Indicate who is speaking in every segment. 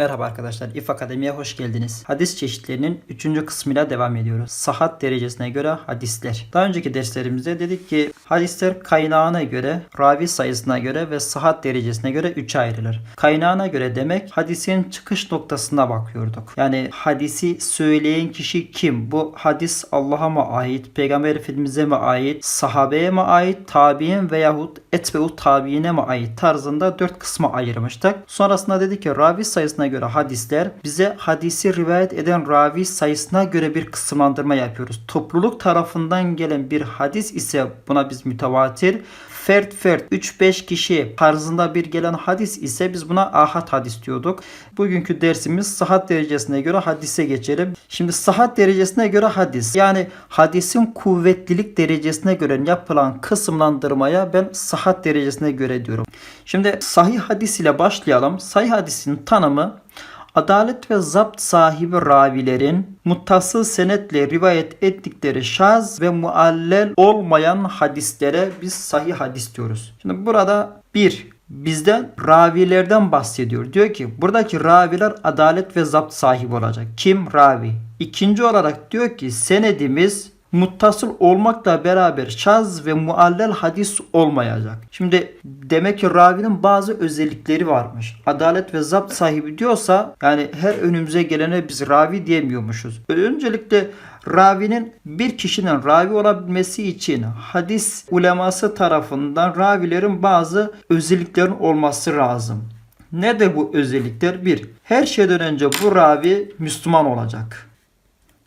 Speaker 1: Merhaba arkadaşlar, İF Akademi'ye hoş geldiniz. Hadis çeşitlerinin 3. kısmıyla devam ediyoruz. Sahat derecesine göre hadisler. Daha önceki derslerimizde dedik ki hadisler kaynağına göre, ravi sayısına göre ve sahat derecesine göre 3'e ayrılır. Kaynağına göre demek hadisin çıkış noktasına bakıyorduk. Yani hadisi söyleyen kişi kim? Bu hadis Allah'a mı ait, Peygamber Efendimiz'e mi ait, sahabeye mi ait, tabi'in veyahut etbeut tabi'ine mi ait tarzında 4 kısma ayırmıştık. Sonrasında dedik ki ravi sayısına göre hadisler bize hadisi rivayet eden ravi sayısına göre bir kısımlandırma yapıyoruz. Topluluk tarafından gelen bir hadis ise buna biz mütevatir, fert fert 3-5 kişi tarzında bir gelen hadis ise biz buna ahad hadis diyorduk. Bugünkü dersimiz sahat derecesine göre hadise geçelim. Şimdi sahat derecesine göre hadis yani hadisin kuvvetlilik derecesine göre yapılan kısımlandırmaya ben sahat derecesine göre diyorum. Şimdi sahih hadis ile başlayalım. Sahih hadisin tanımı Adalet ve zapt sahibi ravilerin muttasıl senetle rivayet ettikleri şaz ve muallel olmayan hadislere biz sahih hadis diyoruz. Şimdi burada bir bizden ravilerden bahsediyor. Diyor ki buradaki raviler adalet ve zapt sahibi olacak. Kim? Ravi. İkinci olarak diyor ki senedimiz muttasıl olmakla beraber şaz ve muallel hadis olmayacak. Şimdi demek ki ravinin bazı özellikleri varmış. Adalet ve zapt sahibi diyorsa yani her önümüze gelene biz ravi diyemiyormuşuz. Öncelikle ravinin bir kişinin ravi olabilmesi için hadis uleması tarafından ravilerin bazı özelliklerin olması lazım. Nedir bu özellikler? Bir, her şeyden önce bu ravi Müslüman olacak.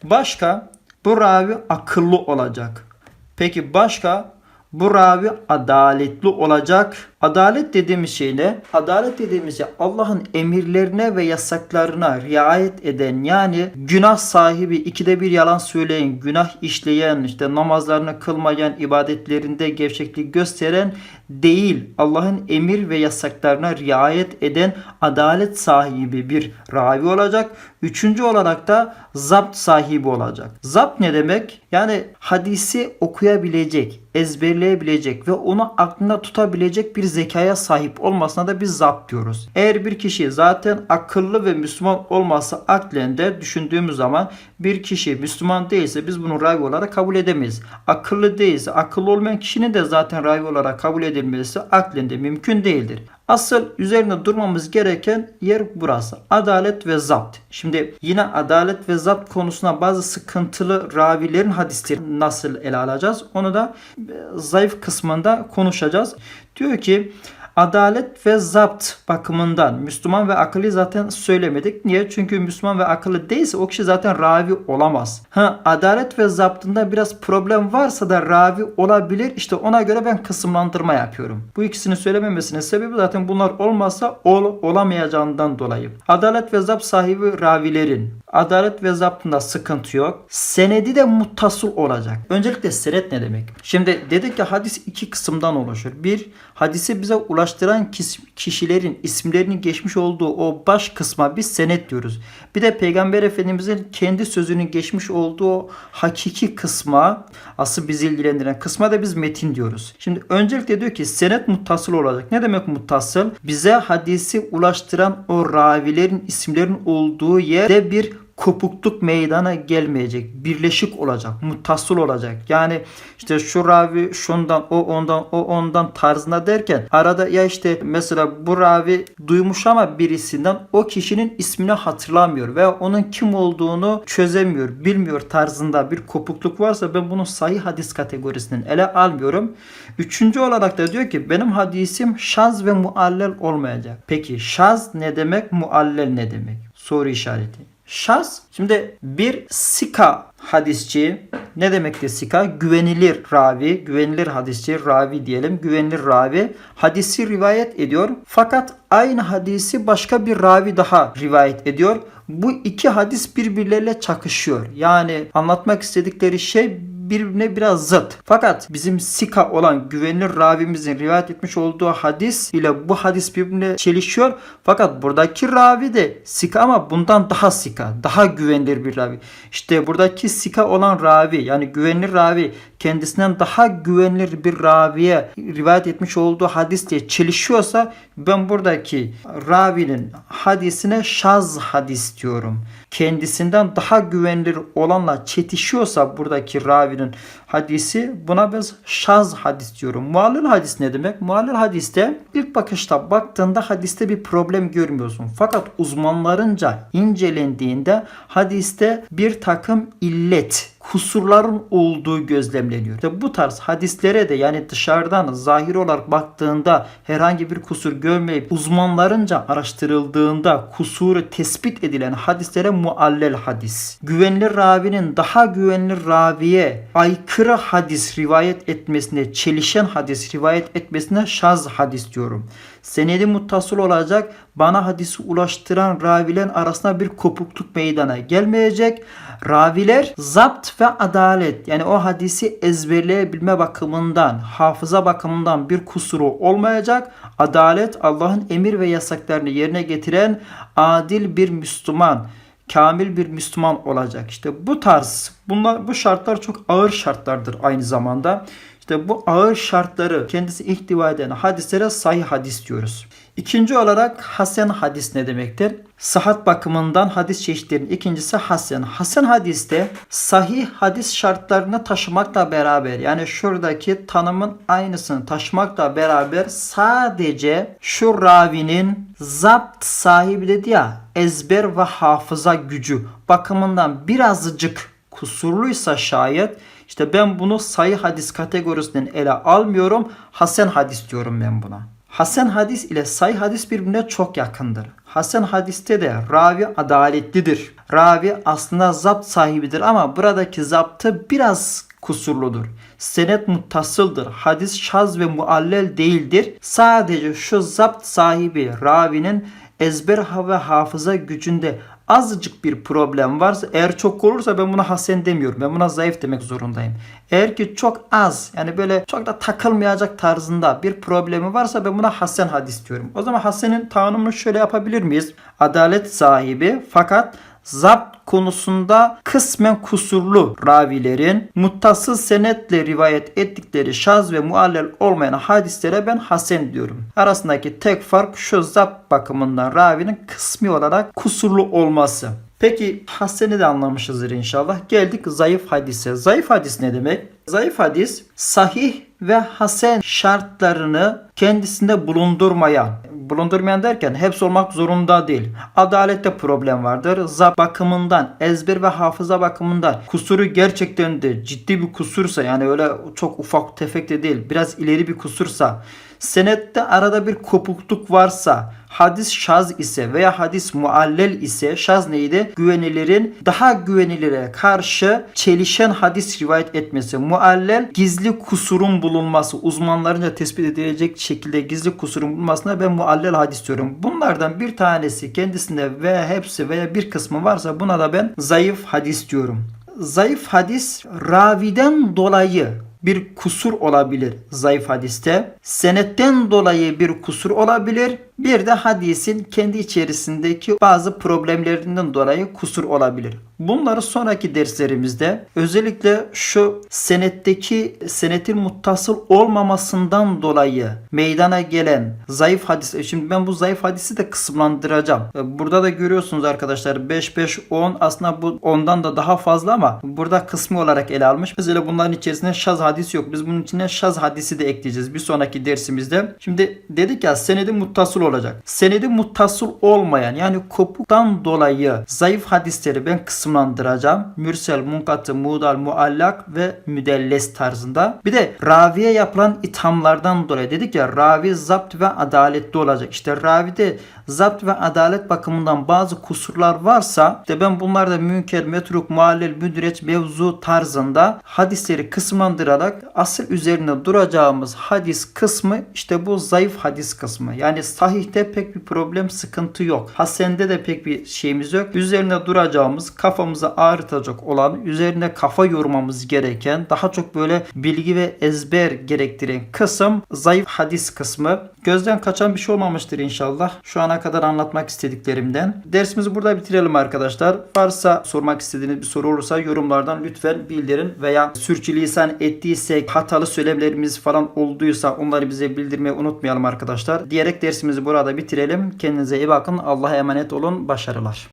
Speaker 1: Başka, bu ravi akıllı olacak. Peki başka? Bu ravi adaletli olacak. Adalet dediğimiz şey ne? Adalet dediğimiz şey Allah'ın emirlerine ve yasaklarına riayet eden yani günah sahibi ikide bir yalan söyleyen, günah işleyen, işte namazlarını kılmayan, ibadetlerinde gevşeklik gösteren değil. Allah'ın emir ve yasaklarına riayet eden adalet sahibi bir ravi olacak. Üçüncü olarak da zapt sahibi olacak. Zapt ne demek? Yani hadisi okuyabilecek, ezberleyebilecek ve onu aklında tutabilecek bir zekaya sahip olmasına da biz zapt diyoruz. Eğer bir kişi zaten akıllı ve Müslüman olmasa aklen de düşündüğümüz zaman bir kişi Müslüman değilse biz bunu ravi olarak kabul edemeyiz. Akıllı değilse akıllı olmayan kişinin de zaten ravi olarak kabul edilmesi aklen de mümkün değildir. Asıl üzerine durmamız gereken yer burası. Adalet ve zapt. Şimdi yine adalet ve zapt konusuna bazı sıkıntılı ravilerin hadisleri nasıl ele alacağız? Onu da e, zayıf kısmında konuşacağız. Diyor ki Adalet ve zapt bakımından Müslüman ve akıllı zaten söylemedik. Niye? Çünkü Müslüman ve akıllı değilse o kişi zaten ravi olamaz. Ha, adalet ve zaptında biraz problem varsa da ravi olabilir. İşte ona göre ben kısımlandırma yapıyorum. Bu ikisini söylememesinin sebebi zaten bunlar olmazsa ol, olamayacağından dolayı. Adalet ve zapt sahibi ravilerin adalet ve zaptında sıkıntı yok. Senedi de muttasıl olacak. Öncelikle senet ne demek? Şimdi dedik ki hadis iki kısımdan oluşur. Bir, hadisi bize ulaştıran kişilerin isimlerinin geçmiş olduğu o baş kısma biz senet diyoruz. Bir de Peygamber Efendimizin kendi sözünün geçmiş olduğu hakiki kısma asıl bizi ilgilendiren kısma da biz metin diyoruz. Şimdi öncelikle diyor ki senet muttasıl olacak. Ne demek muttasıl? Bize hadisi ulaştıran o ravilerin isimlerin olduğu yerde bir kopukluk meydana gelmeyecek. Birleşik olacak. Muttasıl olacak. Yani işte şu ravi şundan o ondan o ondan tarzına derken arada ya işte mesela bu ravi duymuş ama birisinden o kişinin ismini hatırlamıyor ve onun kim olduğunu çözemiyor, bilmiyor tarzında bir kopukluk varsa ben bunu sahih hadis kategorisinden ele almıyorum. Üçüncü olarak da diyor ki benim hadisim şaz ve muallel olmayacak. Peki şaz ne demek? Muallel ne demek? Soru işareti. Şaz şimdi bir sika hadisçi ne demektir sika? Güvenilir ravi, güvenilir hadisçi, ravi diyelim. Güvenilir ravi hadisi rivayet ediyor. Fakat aynı hadisi başka bir ravi daha rivayet ediyor. Bu iki hadis birbirleriyle çakışıyor. Yani anlatmak istedikleri şey birbirine biraz zıt. Fakat bizim sika olan güvenilir ravimizin rivayet etmiş olduğu hadis ile bu hadis birbirine çelişiyor. Fakat buradaki ravi de sika ama bundan daha sika, daha güvenilir bir ravi. İşte buradaki sika olan ravi yani güvenilir ravi kendisinden daha güvenilir bir raviye rivayet etmiş olduğu hadisle çelişiyorsa ben buradaki ravinin hadisine şaz hadis diyorum. Kendisinden daha güvenilir olanla çetişiyorsa buradaki ravinin hadisi buna biz şaz hadis diyorum. Muallil hadis ne demek? Muallil hadiste ilk bakışta baktığında hadiste bir problem görmüyorsun. Fakat uzmanlarınca incelendiğinde hadiste bir takım illet, kusurların olduğu gözlemleniyor. İşte bu tarz hadislere de yani dışarıdan zahir olarak baktığında herhangi bir kusur görmeyip uzmanlarınca araştırıldığında kusuru tespit edilen hadislere muallel hadis. Güvenilir ravinin daha güvenilir raviye aykırı hadis rivayet etmesine, çelişen hadis rivayet etmesine şaz hadis diyorum. Senedi muttasıl olacak, bana hadisi ulaştıran ravilerin arasında bir kopukluk meydana gelmeyecek. Raviler zapt ve adalet yani o hadisi ezberleyebilme bakımından, hafıza bakımından bir kusuru olmayacak. Adalet Allah'ın emir ve yasaklarını yerine getiren adil bir Müslüman kamil bir Müslüman olacak. İşte bu tarz bunlar bu şartlar çok ağır şartlardır aynı zamanda. İşte bu ağır şartları kendisi ihtiva eden hadislere sahih hadis diyoruz. İkinci olarak hasen hadis ne demektir? Sıhhat bakımından hadis çeşitlerinin ikincisi hasen. Hasen hadiste sahih hadis şartlarını taşımakla beraber yani şuradaki tanımın aynısını taşımakla beraber sadece şu ravinin zapt sahibi dedi ya ezber ve hafıza gücü bakımından birazcık kusurluysa şayet işte ben bunu sayı hadis kategorisinden ele almıyorum. Hasen hadis diyorum ben buna. Hasen hadis ile sayı hadis birbirine çok yakındır. Hasen hadiste de ravi adaletlidir. Ravi aslında zapt sahibidir ama buradaki zaptı biraz kusurludur. Senet muttasıldır. Hadis şaz ve muallel değildir. Sadece şu zapt sahibi ravinin ezber ve hafıza gücünde azıcık bir problem varsa eğer çok olursa ben buna hasen demiyorum. Ben buna zayıf demek zorundayım. Eğer ki çok az yani böyle çok da takılmayacak tarzında bir problemi varsa ben buna hasen hadis diyorum. O zaman hasenin tanımını şöyle yapabilir miyiz? Adalet sahibi fakat zapt konusunda kısmen kusurlu ravilerin muttasıl senetle rivayet ettikleri şaz ve muallel olmayan hadislere ben hasen diyorum. Arasındaki tek fark şu zapt bakımından ravinin kısmi olarak kusurlu olması. Peki haseni de anlamışızdır inşallah. Geldik zayıf hadise. Zayıf hadis ne demek? Zayıf hadis sahih ve hasen şartlarını kendisinde bulundurmayan, bulundurmayan derken hepsi olmak zorunda değil. Adalette problem vardır. Zap bakımından, ezber ve hafıza bakımından kusuru gerçekten de ciddi bir kusursa yani öyle çok ufak tefek de değil biraz ileri bir kusursa senette arada bir kopukluk varsa hadis şaz ise veya hadis muallel ise şaz neydi? Güvenilirin daha güvenilire karşı çelişen hadis rivayet etmesi. Muallel gizli kusurun bulunması. Uzmanlarınca tespit edilecek şekilde gizli kusurun bulunmasına ben muallel hadis diyorum. Bunlardan bir tanesi kendisinde veya hepsi veya bir kısmı varsa buna da ben zayıf hadis diyorum. Zayıf hadis raviden dolayı bir kusur olabilir zayıf hadiste. Senetten dolayı bir kusur olabilir. Bir de hadisin kendi içerisindeki bazı problemlerinden dolayı kusur olabilir. Bunları sonraki derslerimizde özellikle şu senetteki senetin muttasıl olmamasından dolayı meydana gelen zayıf hadis. e, Şimdi ben bu zayıf hadisi de kısımlandıracağım. E, Burada da görüyorsunuz arkadaşlar 5 5 10 aslında bu ondan da daha fazla ama burada kısmı olarak ele almış. Mesela bunların içerisinde şaz hadisi yok. Biz bunun içine şaz hadisi de ekleyeceğiz bir sonraki dersimizde. Şimdi dedik ya senedi muttasıl olacak. Senedi muttasıl olmayan yani kopuktan dolayı zayıf hadisleri ben kısımlandıracağım. Mürsel, munkatı, mudal, muallak ve müdelles tarzında. Bir de raviye yapılan ithamlardan dolayı dedik ya ravi zapt ve adaletli olacak. İşte ravide zapt ve adalet bakımından bazı kusurlar varsa işte ben bunlarda münker, metruk, muallel, müdreç, mevzu tarzında hadisleri kısımlandırarak asıl üzerine duracağımız hadis kısmı işte bu zayıf hadis kısmı. Yani sahihte pek bir problem sıkıntı yok. Hasende de pek bir şeyimiz yok. Üzerine duracağımız kafamızı ağrıtacak olan üzerine kafa yormamız gereken daha çok böyle bilgi ve ezber gerektiren kısım zayıf hadis kısmı. Gözden kaçan bir şey olmamıştır inşallah. Şu ana kadar anlatmak istediklerimden. Dersimizi burada bitirelim arkadaşlar. Varsa sormak istediğiniz bir soru olursa yorumlardan lütfen bildirin veya sürçülisan ettiysek hatalı söylemlerimiz falan olduysa onları bize bildirmeyi unutmayalım arkadaşlar. Diyerek dersimizi burada bitirelim. Kendinize iyi bakın. Allah'a emanet olun. Başarılar.